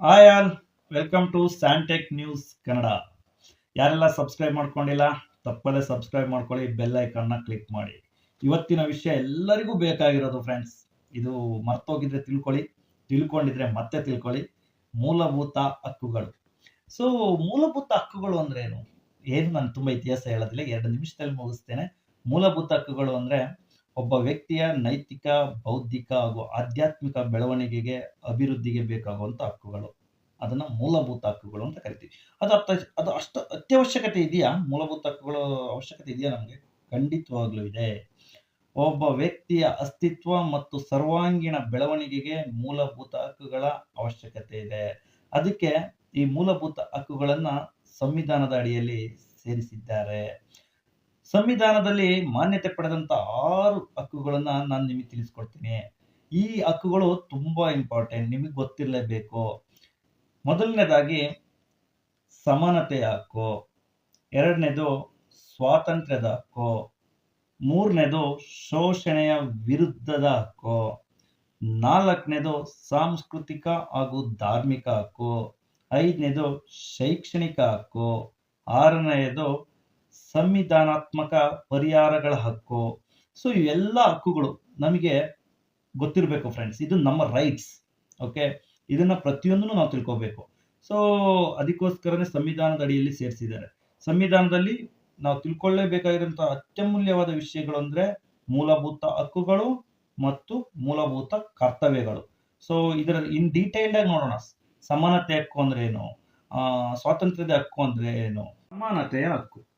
Hi all, welcome to Santech news Kannada. ಯಾರೆಲ್ಲ subscribe ಮಾಡ್ಕೊಂಡಿಲ್ಲ, ತಪ್ಪದೇ ಸಬ್ಸ್ಕ್ರೈಬ್ ಮಾಡ್ಕೊಳ್ಳಿ, ಬೆಲ್ ಐಕನ್ನ ಕ್ಲಿಕ್ ಮಾಡಿ. ಇವತ್ತಿನ ವಿಷಯ ಎಲ್ಲರಿಗೂ ಬೇಕಾಗಿರೋದು ಫ್ರೆಂಡ್ಸ್ ಇದು ಮರ್ತೋಗಿದ್ರೆ ತಿಳ್ಕೊಳ್ಳಿ, ತಿಳ್ಕೊಂಡಿದ್ರೆ ಮತ್ತೆ ತಿಳ್ಕೊಳ್ಳಿ. ಮೂಲಭೂತ ಹಕ್ಕುಗಳು. ಸೊ ಮೂಲಭೂತ ಹಕ್ಕುಗಳು ಅಂದ್ರೆ ಏನು? ಏನು? ನಾನು ತುಂಬ ಇತಿಹಾಸ ಹೇಳೋದಿಲ್ಲ, ಎರಡು ನಿಮಿಷದಲ್ಲಿ ಮುಗಿಸ್ತೇನೆ. ಮೂಲಭೂತ ಹಕ್ಕುಗಳು ಅಂದ್ರೆ ಒಬ್ಬ ವ್ಯಕ್ತಿಯ ನೈತಿಕ, ಬೌದ್ಧಿಕ ಹಾಗೂ ಆಧ್ಯಾತ್ಮಿಕ ಬೆಳವಣಿಗೆಗೆ ಅಭಿವೃದ್ಧಿಗೆ ಬೇಕಾಗುವಂತ ಹಕ್ಕುಗಳು. ಅದನ್ನ ಮೂಲಭೂತ ಹಕ್ಕುಗಳು ಅಂತ ಕರಿತೀವಿ. ಅದು ಅರ್ಥ ಅದು ಅಷ್ಟು ಅತ್ಯವಶ್ಯಕತೆ ಇದೆಯಾ? ಮೂಲಭೂತ ಹಕ್ಕುಗಳು ಅವಶ್ಯಕತೆ ಇದೆಯಾ ನಮಗೆ? ಖಂಡಿತವಾಗ್ಲೂ ಇದೆ. ಒಬ್ಬ ವ್ಯಕ್ತಿಯ ಅಸ್ತಿತ್ವ ಮತ್ತು ಸರ್ವಾಂಗೀಣ ಬೆಳವಣಿಗೆಗೆ ಮೂಲಭೂತ ಹಕ್ಕುಗಳ ಅವಶ್ಯಕತೆ ಇದೆ. ಅದಕ್ಕೆ ಈ ಮೂಲಭೂತ ಹಕ್ಕುಗಳನ್ನ ಸಂವಿಧಾನದ ಅಡಿಯಲ್ಲಿ ಸೇರಿಸಿದ್ದಾರೆ. ಸಂವಿಧಾನದಲ್ಲಿ ಮಾನ್ಯತೆ ಪಡೆದಂತ ಆರು ಹಕ್ಕುಗಳನ್ನ ನಾನು ನಿಮಗೆ ತಿಳಿಸ್ಕೊಡ್ತೀನಿ. ಈ ಹಕ್ಕುಗಳು ತುಂಬಾ ಇಂಪಾರ್ಟೆಂಟ್ ನಿಮಗೆ ಗೊತ್ತಿರಲೇಬೇಕು. ಮೊದಲನೇದಾಗಿ ಸಮಾನತೆಯ ಹಕ್ಕು, ಎರಡನೇದು ಸ್ವಾತಂತ್ರ್ಯದ ಹಕ್ಕು, ಮೂರನೇದು ಶೋಷಣೆಯ ವಿರುದ್ಧದ ಹಕ್ಕು, ನಾಲ್ಕನೇದು ಸಾಂಸ್ಕೃತಿಕ ಹಾಗೂ ಧಾರ್ಮಿಕ ಹಕ್ಕು, ಐದನೇದು ಶೈಕ್ಷಣಿಕ ಹಕ್ಕು ಆರನೆಯದು ಸಂವಿಧಾನಾತ್ಮಕ ಪರಿಹಾರಗಳ ಹಕ್ಕು. ಸೊ ಇವೆಲ್ಲ ಹಕ್ಕುಗಳು ನಮಗೆ ಗೊತ್ತಿರಬೇಕು ಫ್ರೆಂಡ್ಸ್ ಇದು ನಮ್ಮ ರೈಟ್ಸ್ ಓಕೆ ಇದನ್ನ ಪ್ರತಿಯೊಂದನ್ನು ನಾವು ತಿಳ್ಕೋಬೇಕು. ಸೊ ಅದಕ್ಕೋಸ್ಕರನೇ ಸಂವಿಧಾನದ ಅಡಿಯಲ್ಲಿ ಸೇರಿಸಿದ್ದಾರೆ. ಸಂವಿಧಾನದಲ್ಲಿ ನಾವು ತಿಳ್ಕೊಳ್ಳೇಬೇಕಾಗಿರುವಂತಹ ಅತ್ಯಮೂಲ್ಯವಾದ ವಿಷಯಗಳು ಅಂದ್ರೆ ಮೂಲಭೂತ ಹಕ್ಕುಗಳು ಮತ್ತು ಮೂಲಭೂತ ಕರ್ತವ್ಯಗಳು. ಸೊ ಇದರ ಇನ್ ಡೀಟೇಲ್ಡ್ ಆಗಿ ನೋಡೋಣ. ಸಮಾನತೆ ಹಕ್ಕು ಅಂದ್ರೆ ಏನು? ಸ್ವಾತಂತ್ರ್ಯದ ಹಕ್ಕು ಅಂದ್ರೆ ಏನು? ಸಮಾನತೆಯ ಹಕ್ಕು.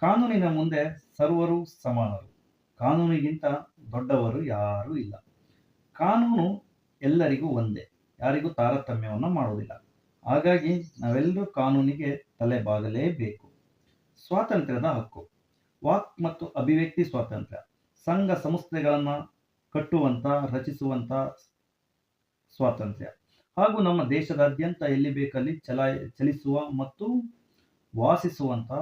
ಕಾನೂನಿನ ಮುಂದೆ ಸರ್ವರು ಸಮಾನರು. ಕಾನೂನಿಗಿಂತ ದೊಡ್ಡವರು ಯಾರೂ ಇಲ್ಲ. ಕಾನೂನು ಎಲ್ಲರಿಗೂ ಒಂದೇ. ಯಾರಿಗೂ ತಾರತಮ್ಯವನ್ನು ಮಾಡುವುದಿಲ್ಲ. ಹಾಗಾಗಿ ನಾವೆಲ್ಲರೂ ಕಾನೂನಿಗೆ ತಲೆಬಾಗಲೇಬೇಕು. ಸ್ವಾತಂತ್ರ್ಯದ ಹಕ್ಕು. ವಾಕ್ ಮತ್ತು ಅಭಿವ್ಯಕ್ತಿ ಸ್ವಾತಂತ್ರ್ಯ. ಸಂಘ ಸಂಸ್ಥೆಗಳನ್ನು ಕಟ್ಟುವಂತ, ರಚಿಸುವಂತ ಸ್ವಾತಂತ್ರ್ಯ. ಹಾಗೂ ನಮ್ಮ ದೇಶದಾದ್ಯಂತ ಎಲ್ಲಿ ಬೇಕಲ್ಲಿ ಚಲಾಯ, ಚಲಿಸುವ ಮತ್ತು ವಾಸಿಸುವಂತ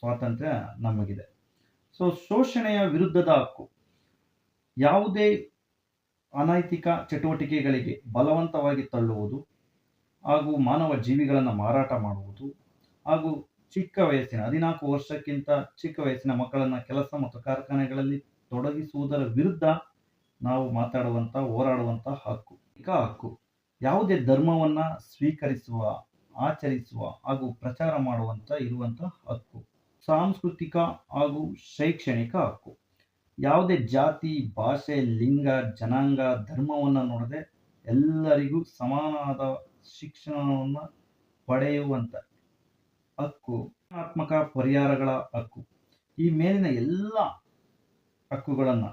ಸ್ವಾತಂತ್ರ್ಯ ನಮಗಿದೆ. ಸೊ ಶೋಷಣೆಯ ವಿರುದ್ಧದ ಹಕ್ಕು. ಯಾವುದೇ ಅನೈತಿಕ ಚಟುವಟಿಕೆಗಳಿಗೆ ಬಲವಂತವಾಗಿ ತಳ್ಳುವುದು ಹಾಗೂ ಮಾನವ ಜೀವಿಗಳನ್ನು ಮಾರಾಟ ಮಾಡುವುದು ಹಾಗೂ ಚಿಕ್ಕ ವಯಸ್ಸಿನ ಹದಿನಾಲ್ಕು ವರ್ಷಕ್ಕಿಂತ ಚಿಕ್ಕ ವಯಸ್ಸಿನ ಮಕ್ಕಳನ್ನು ಕೆಲಸ ಮತ್ತು ಕಾರ್ಖಾನೆಗಳಲ್ಲಿ ತೊಡಗಿಸುವುದರ ವಿರುದ್ಧ ನಾವು ಮಾತಾಡುವಂಥ, ಹೋರಾಡುವಂಥ ಹಕ್ಕು. ಈಗ ಹಕ್ಕು. ಯಾವುದೇ ಧರ್ಮವನ್ನು ಸ್ವೀಕರಿಸುವ, ಆಚರಿಸುವ ಹಾಗೂ ಪ್ರಚಾರ ಮಾಡುವಂಥ ಇರುವಂಥ ಹಕ್ಕು. ಸಾಂಸ್ಕೃತಿಕ ಹಾಗೂ ಶೈಕ್ಷಣಿಕ ಹಕ್ಕು. ಯಾವುದೇ ಜಾತಿ, ಭಾಷೆ, ಲಿಂಗ, ಜನಾಂಗ, ಧರ್ಮವನ್ನು ನೋಡದೆ ಎಲ್ಲರಿಗೂ ಸಮಾನವಾದ ಶಿಕ್ಷಣವನ್ನು ಪಡೆಯುವಂತ ಹಕ್ಕು. ಆತ್ಮಕ ಪರಿಹಾರಗಳ ಹಕ್ಕು. ಈ ಮೇಲಿನ ಎಲ್ಲ ಹಕ್ಕುಗಳನ್ನು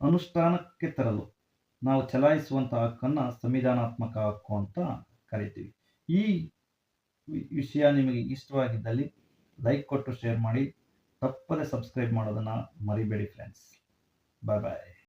ಅನುಷ್ಠಾನಕ್ಕೆ ತರಲು ನಾವು ಚಲಾಯಿಸುವಂಥ ಹಕ್ಕನ್ನ ಸಂವಿಧಾನಾತ್ಮಕ ಹಕ್ಕು ಅಂತ ಕರಿತೀವಿ. ಈ ವಿಷಯ ನಿಮಗೆ ಇಷ್ಟವಾಗಿದ್ದಲ್ಲಿ ಲೈಕ್ ಕೊಟ್ಟು ಶೇರ್ ಮಾಡಿ ತಪ್ಪದೆ ಸಬ್ಸ್ಕ್ರೈಬ್ ಮಾಡೋದನ್ನು ಮರಿಬೇಡಿ ಫ್ರೆಂಡ್ಸ್ ಬಾಯ್ ಬಾಯ್